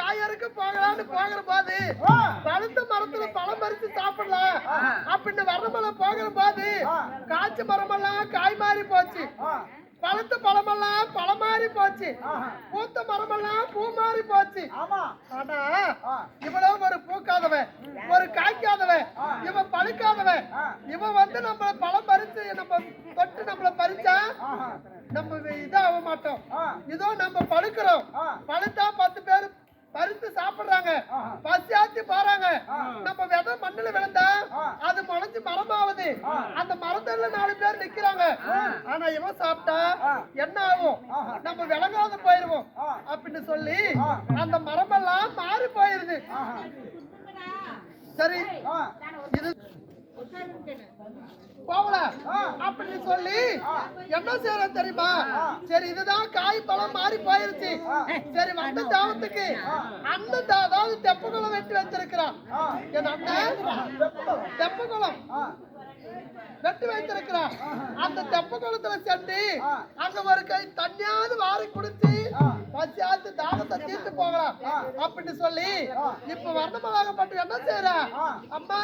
காயருக்கு போகலான்னு போகிற போது. பழுத்த மரத்துல பழம் பறிச்சு சாப்பிடலாம். அப்படின்னு வரமலை போகிற போது. காய்ச்ச மரமெல்லாம் காய் மாறி போச்சு. பழுத்த பழமெல்லாம் பழம் மாறி போச்சு. பூத்த மரமெல்லாம் பூ மாறி போச்சு. ஆமா. ஆனா இவ்வளவு ஒரு பூக்காதவன் ஒரு காய்க்காதவன் இவன் பழுக்காதவன். இவன் வந்து நம்ம பழம் பறிச்சு நம்ம தொட்டு நம்மள பறிச்சா. நம்ம இதாக மாட்டோம். இதோ நம்ம அந்த மரத்துல நாலு பேர் நிக்கிறாங்க ஆனா இவன் சாப்பிட்டா. என்ன ஆகும். நம்ம விளங்காத போயிருவோம். அப்படின்னு சொல்லி. அந்த மரமெல்லாம் மாறி போயிருது. சரி இது போகல. அப்படின்னு சொல்லி. என்ன செய்யறோம் தெரியுமா. சரி இதுதான் காய் பழம் மாறி போயிருச்சு. சரி வந்த தாவத்துக்கு அண்ணன் தா- அதாவது தெப்பகுளம் வெட்டி வச்சிருக்கிறான். என் அண்ணன் தெப்பகுளம் ஆ, வெட்டி வைத்திருக்கிறான் அந்த தெப்பகுளத்துல சென்று ஆ. அங்க ஒரு கை தண்ணியாவது வாரி குடிச்சு. பசியாத்து தாகத்தை தீர்த்து போகலாம். அப்படின்னு சொல்லி. இப்ப வர்ணமலாகப்பட்டு என்ன செய்யற. அம்மா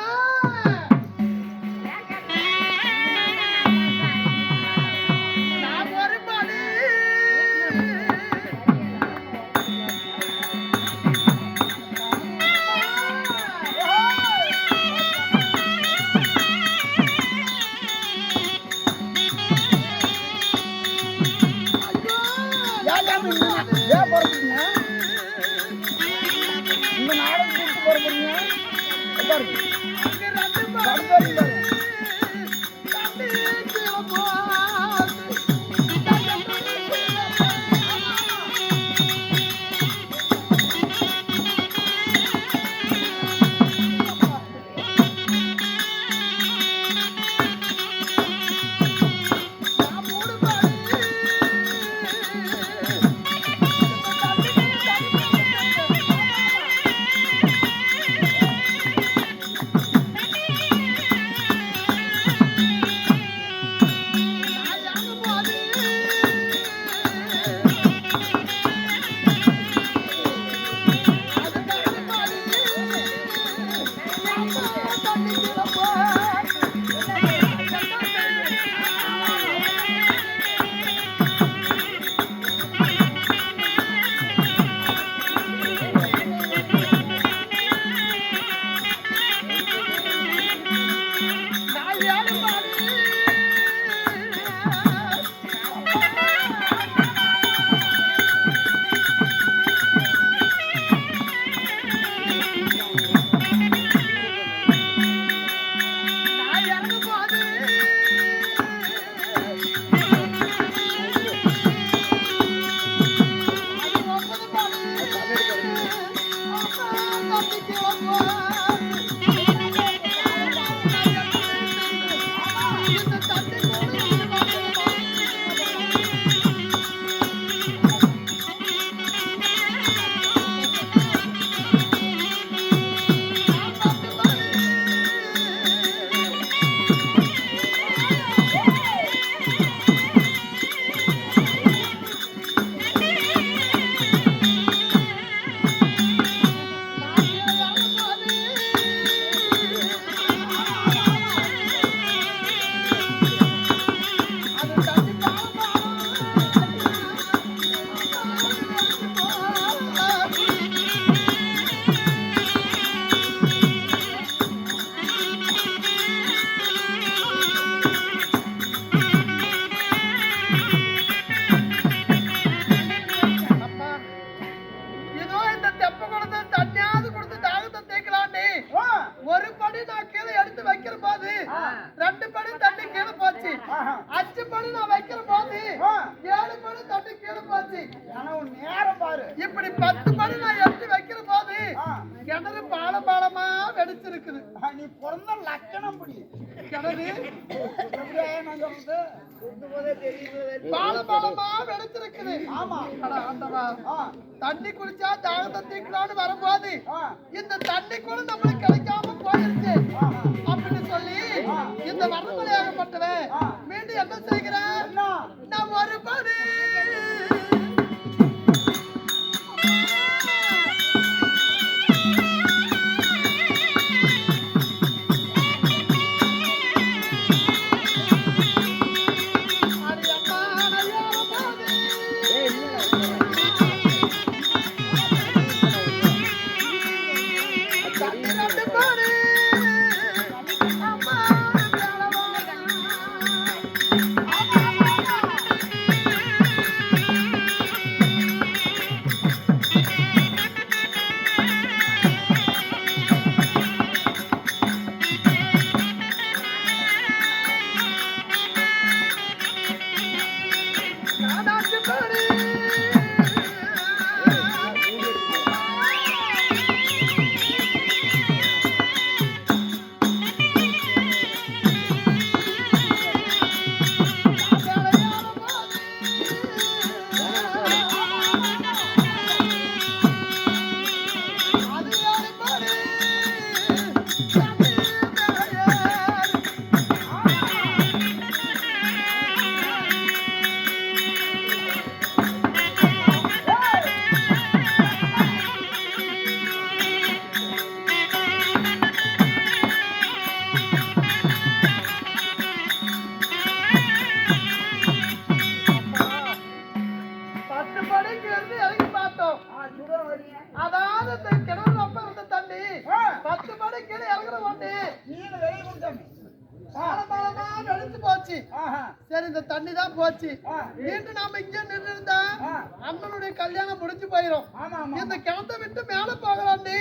ஒரு படி நான் கீழே எடுத்து வைக்கிற போது ரெண்டு படி தண்ணி கீழே போச்சு. அஞ்சு படி நான் வைக்கிற போது. ஏழு படி தண்ணி கீழே போச்சு நேரம் பாரு இப்படி பத்து படி நான் எடுத்து வைக்கிற போது. கிணறு பாலம் பாலமா வெடிச்சிருக்குது. நீ பிறந்த லட்சணம் படி. கிணறு தெரியுது பாலம் வெடிச்சிருக்குது. ஆமா. தண்ணி குடிச்சா தாகத்தை தீக்கலாம்னு வரும்போது இந்த தண்ணி கூட நம்மளுக்கு கிடைக்காம போயிருச்சு. அப்படின்னு சொல்லி இந்த வரமலையாகப்பட்டவன். மீண்டும் என்ன செய்கிறேன்? அதாவது இந்த கிணறு அப்ப இருந்த தண்ணி. பத்து படி கீழே இறங்குற காலமாலமா வெடிச்சு போச்சு. ஆஹா சரி இந்த தண்ணி தான் போச்சு. மீண்டும் நாம இங்கே நின்று இருந்தா. அண்ணனுடைய கல்யாணம் முடிஞ்சு போயிரும். இந்த கிணத்தை விட்டு மேல போகலாண்டி.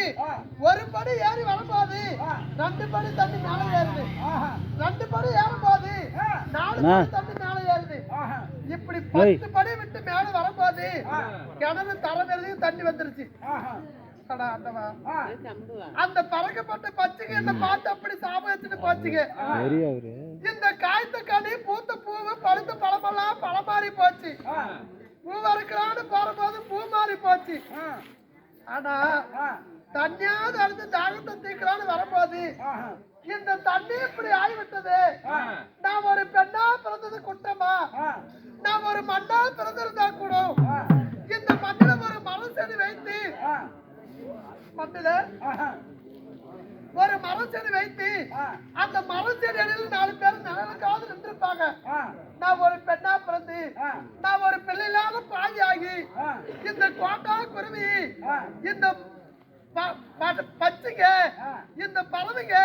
ஒரு படி ஏறி வரும்போது ஆ. ரெண்டு படி தண்ணி மேல ஏறுது. ஆஹா ரெண்டு படி ஏறும்போது ஆ. நாலு படி தண்ணி மேல ஏறுது. ஆஹா இப்படி பத்து படி விட்டு மேல வரும்போது ஆ. கிணறு தரவேறதையும் தண்ணி வந்துருச்சு. அந்த பறக்கப்பட்ட பச்சைங்க என்ன பார்த்து அப்படி சாபம் வச்சுட்டு போச்சுங்க. இந்த காய்த்த கனி பூத்த பூவு பழுத்த பழமெல்லாம் பழம் மாறி போச்சு. பூ வறுக்கலான்னு போகும்போது பூ மாறி போச்சு. ஆனா தண்ணியாவது அடுத்து தாகத்தை தீக்கலான்னு வரும்போது இந்த தண்ணி இப்படி ஆகிவிட்டது நான் ஒரு பெண்ணா பிறந்தது குற்றமா ஆ. நான் ஒரு மண்ணா பிறந்திருந்தா ஆஹா ஒரு மரம் செடி வைத்து அந்த மரம் செடி அடியில் நாலு பேர் நிழலுக்காவது நின்றுப்பாங்க நான் ஒரு பெண்ணா பிறந்து நான் ஒரு பிள்ளை இல்லாத பாதி ஆகி இந்த கோட்டா குருவி இந்த பச்சைங்க. இந்த பறவைங்க.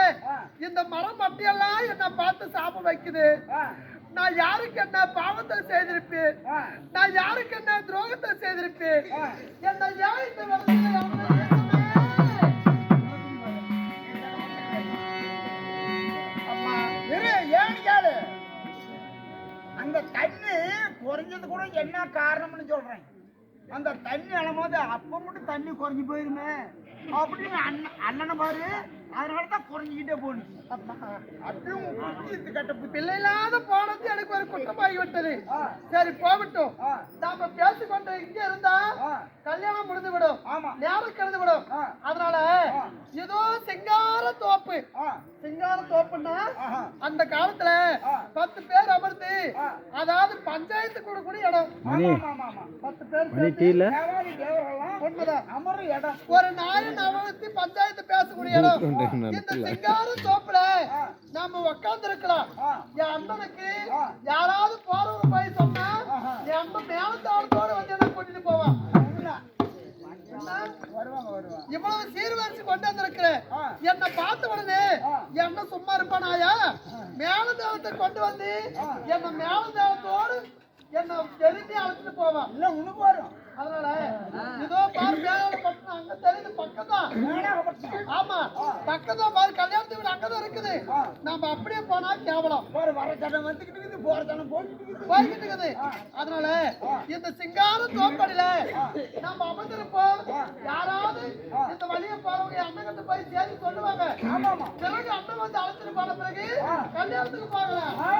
இந்த மரம் மட்டியெல்லாம் என்ன பார்த்து சாப்பிட வைக்குது. நான் யாருக்கு என்ன பாவத்தை செய்திருப்பேன்? நான் யாருக்கு என்ன துரோகத்தை செய்திருப்பேன். என்ன ஏன் இந்த குறைஞ்சது கூட என்ன காரணம்னு சொல்றேன் அந்த தண்ணி அழும்போது அப்ப மட்டும் தண்ணி குறைஞ்சு போயிருமே அப்படின்னு அண்ணன் அண்ணனை பாரு அதனால தான் குறைஞ்சிக்கிட்டே போனுச்சு அப்படியும் புத்தி கட்ட பிள்ளை இல்லாத போனது எனக்கு ஒரு குற்றமாகி விட்டது. சரி போகட்டும். நாம பேசிக்கொண்டு இங்க இருந்தா. கல்யாணம் முடிந்து விடும் ஆமா நேரம் கலந்து விடும். அதனால. ஏதோ சிங்கார தோப்பு சிங்கார தோப்புன்னா அந்த காலத்துல. பத்து பேர் அமர்ந்து அதாவது பஞ்சாயத்து கூட கூட இடம். ஆமா பத்து பேர் உண்மைதான் அமர இடம். ஒரு நாய் நவத்தி பஞ்சாயத்து பேசக்கூடிய இடம். இந்த சிங்கார தோப்புல ஆ. நாம உட்கார்ந்து இருக்கலாம் என் அண்ணனுக்கு ஆ. யாராவது போறவங்க போய் சொன்னா ஆஹா. என் அண்ணன் மேலத்தாளத்தோட வந்து என்ன கூட்டிட்டு போவான் உண்மைதான். என்ன? வருவாங்க வருவாங்க இவ்வளவு சீர்வரிச்சு கொண்டு வந்திருக்கிறேன் ஆ. என்ன பார்த்த உடனே ஆ. என்ன சும்மா இருப்பானாயா மேலதாளத்தை கொண்டு வந்து. என்ன மேலதாளத்தோடு என்ன தெரிஞ்சு அழைச்சிட்டு போவான் இல்ல உனக்கு வரும். அதனால இதோ பாரு மேலாட பட்டணம் அங்க தெரியுது பக்கம் தான் மேனாகப்பட்டினம். ஆமா பக்கம் தான் பாரு கல்யாணத்து வீடு அங்கதான் இருக்குது. ஆ. நாம அப்படியே போனா கேவலம். பாரு வர தடம் வந்துகிட்டு இருக்குது போற தடம் இருக்குது. போய்கிட்டு இருக்குது. அதனால இந்த சிங்கார தோப்படியில நம்ம அமர்ந்திருப்போம். யாராவது இந்த வழியை போறவங்க என் அண்ணன் கிட்ட போய் ஆமாமா பிறகு அண்ணன் வந்து அழைச்சிட்டு போன பிறகு கல்யாணத்துக்கு போகலாம். ஆ.